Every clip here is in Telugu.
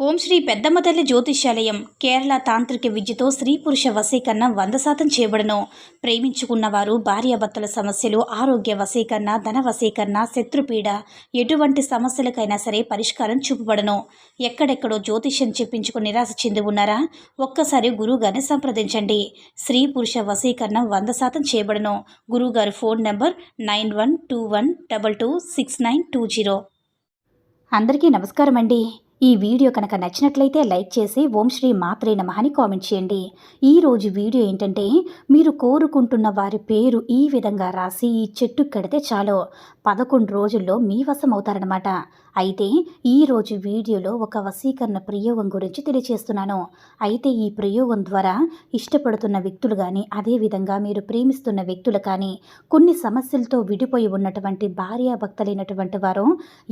ఓం శ్రీ పెద్దమ్మ తల్లి జ్యోతిష్యాలయం కేరళ తాంత్రిక విద్యతో స్త్రీ పురుష వశీకరణ వంద శాతం చేయబడను ప్రేమించుకున్న వారు భార్యాభర్తల సమస్యలు ఆరోగ్య వశీకరణ ధన వశీకరణ శత్రుపీడ ఎటువంటి సమస్యలకైనా సరే పరిష్కారం చూపబడను. ఎక్కడెక్కడో జ్యోతిష్యం చెప్పించుకుని నిరాశ చెంది ఉన్నారా? ఒక్కసారి గురువుగారిని సంప్రదించండి. స్త్రీ పురుష వశీకరణ వంద శాతం చేయబడను గురువుగారి phone number nine one two one double two six nine two zero. అందరికీ నమస్కారం అండి ఈ వీడియో కనుక నచ్చినట్లయితే లైక్ చేసి ఓం శ్రీ మాత్రే నమ అని కామెంట్ చేయండి. ఈ రోజు వీడియో ఏంటంటే మీరు కోరుకుంటున్న వారి పేరు ఈ విధంగా రాసి ఈ చెట్టు కడితే చాలు. పదకొండు రోజుల్లో మీ వశం అవుతారనమాట అయితే ఈరోజు వీడియోలో ఒక వశీకరణ ప్రయోగం గురించి తెలియజేస్తున్నాను అయితే ఈ ప్రయోగం ద్వారా ఇష్టపడుతున్న వ్యక్తులు కానీ అదేవిధంగా మీరు ప్రేమిస్తున్న వ్యక్తులు కానీ కొన్ని సమస్యలతో విడిపోయి ఉన్నటువంటి భార్యాభక్తులైనటువంటి వారు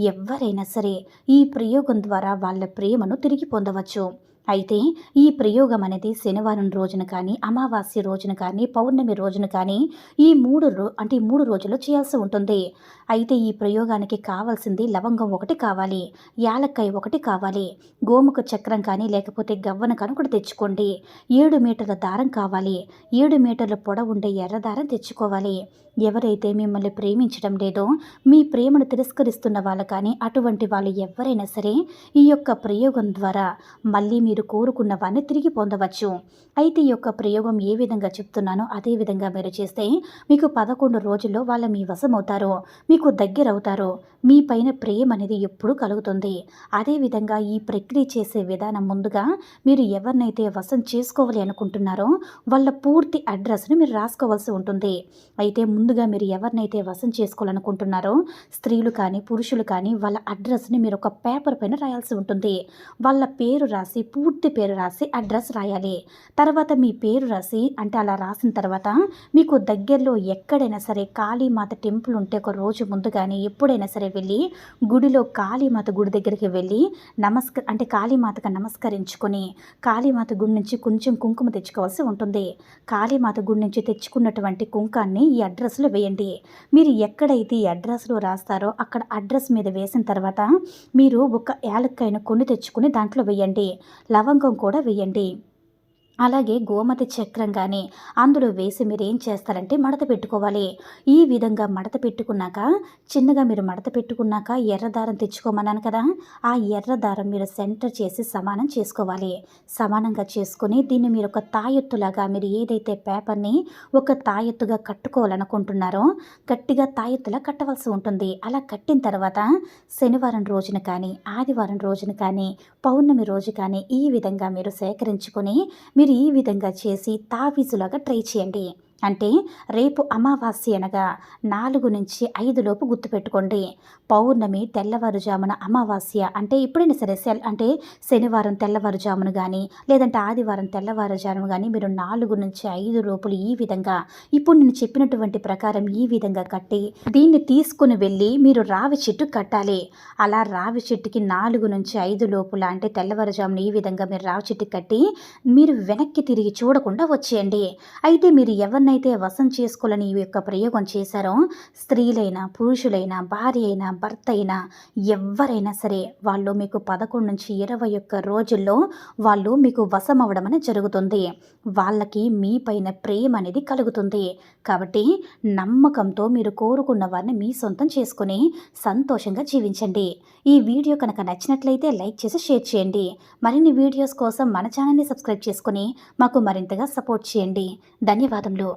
ఎవరైనా సరే ఈ ప్రయోగం ద్వారా వాళ్ళ ప్రేమను తిరిగి పొందవచ్చు. అయితే ఈ ప్రయోగం అనేది శనివారం రోజున కానీ అమావాస్య రోజున కానీ పౌర్ణమి రోజున కానీ ఈ మూడు రో అంటే ఈ మూడు రోజులు చేయాల్సి ఉంటుంది. అయితే ఈ ప్రయోగానికి కావాల్సింది లవంగం ఒకటి కావాలి యాలక్కాయ ఒకటి కావాలి గోముఖ చక్రం కానీ లేకపోతే గవ్వన కానీ ఒకటి తెచ్చుకోండి. ఏడు మీటర్ల దారం కావాలి ఏడు మీటర్ల పొడవుండే ఎర్ర దారం తెచ్చుకోవాలి. ఎవరైతే మిమ్మల్ని ప్రేమించడం లేదో మీ ప్రేమను తిరస్కరిస్తున్న వాళ్ళు కానీ అటువంటి వాళ్ళు ఎవరైనా సరే ఈ యొక్క ప్రయోగం ద్వారా మళ్ళీ మీరు కోరుకున్న వారిని తిరిగి పొందవచ్చు. అయితే ఈ యొక్క ప్రయోగం ఏ విధంగా చెప్తున్నానో అదే విధంగా మీరు చేస్తే మీకు పదకొండు రోజుల్లో వాళ్ళ మీ వశమవుతారు. మీకు దగ్గరవుతారు. మీ పైన ప్రేమ అనేది ఎప్పుడు కలుగుతుంది. అదేవిధంగా ఈ ప్రక్రియ చేసే విధానం ముందుగా మీరు ఎవరినైతే వశం చేసుకోవాలి అనుకుంటున్నారో వాళ్ళ పూర్తి అడ్రస్ను మీరు రాసుకోవాల్సి ఉంటుంది. అయితే ముందుగా మీరు ఎవరినైతే వశం చేసుకోవాలనుకుంటున్నారో స్త్రీలు కానీ పురుషులు కానీ వాళ్ళ అడ్రస్ని మీరు ఒక పేపర్ పైన రాయాల్సి ఉంటుంది. వాళ్ళ పేరు రాసి పూర్తి పేరు రాసి అడ్రస్ రాయాలి. తర్వాత మీ పేరు రాసి అంటే అలా రాసిన తర్వాత మీకు దగ్గరలో ఎక్కడైనా సరే కాళీమాత టెంపుల్ ఉంటే ఒక రోజు ముందు కానీ ఎప్పుడైనా సరే వెళ్ళి గుడిలో కాళీమాత గుడి దగ్గరికి వెళ్ళి నమస్క అంటే కాళీమాతకు నమస్కరించుకొని కాళీమాత గుడి నుంచి కొంచెం కుంకుమ తెచ్చుకోవాల్సి ఉంటుంది. కాళీమాత గుడి నుంచి తెచ్చుకున్నటువంటి కుంకాన్ని ఈ అడ్రస్లో వేయండి. మీరు ఎక్కడైతే ఈ అడ్రస్లో రాస్తారో అక్కడ అడ్రస్ మీద వేసిన తర్వాత మీరు ఒక యాలక్కాయను కొన్ని తెచ్చుకుని దాంట్లో వేయండి. లవంగం కూడా వేయండి. అలాగే గోమతి చక్రం కానీ అందులో వేసి మీరు ఏం చేస్తారంటే మడత పెట్టుకోవాలి. ఈ విధంగా మడత పెట్టుకున్నాక చిన్నగా మీరు మడత పెట్టుకున్నాక ఎర్ర దారం తెచ్చుకోమన్నాను కదా ఆ ఎర్ర దారం మీరు సెంటర్ చేసి సమానం చేసుకోవాలి. సమానంగా చేసుకుని దీన్ని మీరు ఒక తాయెత్తులాగా మీరు ఏదైతే పేపర్ని ఒక తాయెత్తుగా కట్టుకోవాలనుకుంటున్నారో గట్టిగా తాయెత్తులా కట్టవలసి ఉంటుంది. అలా కట్టిన తర్వాత శనివారం రోజున కానీ ఆదివారం రోజున కానీ పౌర్ణమి రోజు కానీ ఈ విధంగా మీరు సేకరించుకొని మీరు ఈ విధంగా చేసి తావీజులాగా ట్రై చేయండి. అంటే రేపు అమావాస్య అనగా నాలుగు నుంచి ఐదు లోపు గుర్తుపెట్టుకోండి. పౌర్ణమి తెల్లవారుజామున అమావాస్య అంటే ఎప్పుడైనా సరే సెల్ అంటే శనివారం తెల్లవారుజామున కానీ లేదంటే ఆదివారం తెల్లవారుజామున కానీ మీరు నాలుగు నుంచి ఐదు లోపులు ఈ విధంగా ఇప్పుడు నేను చెప్పినటువంటి ప్రకారం ఈ విధంగా కట్టి దీన్ని తీసుకుని వెళ్ళి మీరు రావి చెట్టు కట్టాలి. అలా రావి చెట్టుకి నాలుగు నుంచి ఐదు లోపుల అంటే తెల్లవారుజామున ఈ విధంగా మీరు రావి చెట్టు కట్టి మీరు వెనక్కి తిరిగి చూడకుండా వచ్చేయండి. అయితే మీరు ఎవరిని ఎవరినైతే వశం చేసుకోవాలని ఈ యొక్క ప్రయోగం చేశారో స్త్రీలైనా పురుషులైనా భార్య అయినా భర్త అయినా ఎవరైనా సరే వాళ్ళు మీకు పదకొండు నుంచి ఇరవై ఒక్క రోజుల్లో వాళ్ళు మీకు వశం అవ్వడం అనేది జరుగుతుంది. వాళ్ళకి మీ పైన ప్రేమ అనేది కలుగుతుంది. కాబట్టి నమ్మకంతో మీరు కోరుకున్న వారిని మీ సొంతం చేసుకుని సంతోషంగా జీవించండి. ఈ వీడియో కనుక నచ్చినట్లయితే లైక్ చేసి షేర్ చేయండి. మరిన్ని వీడియోస్ కోసం మన ఛానల్ని సబ్స్క్రైబ్ చేసుకుని మాకు మరింతగా సపోర్ట్ చేయండి. ధన్యవాదములు.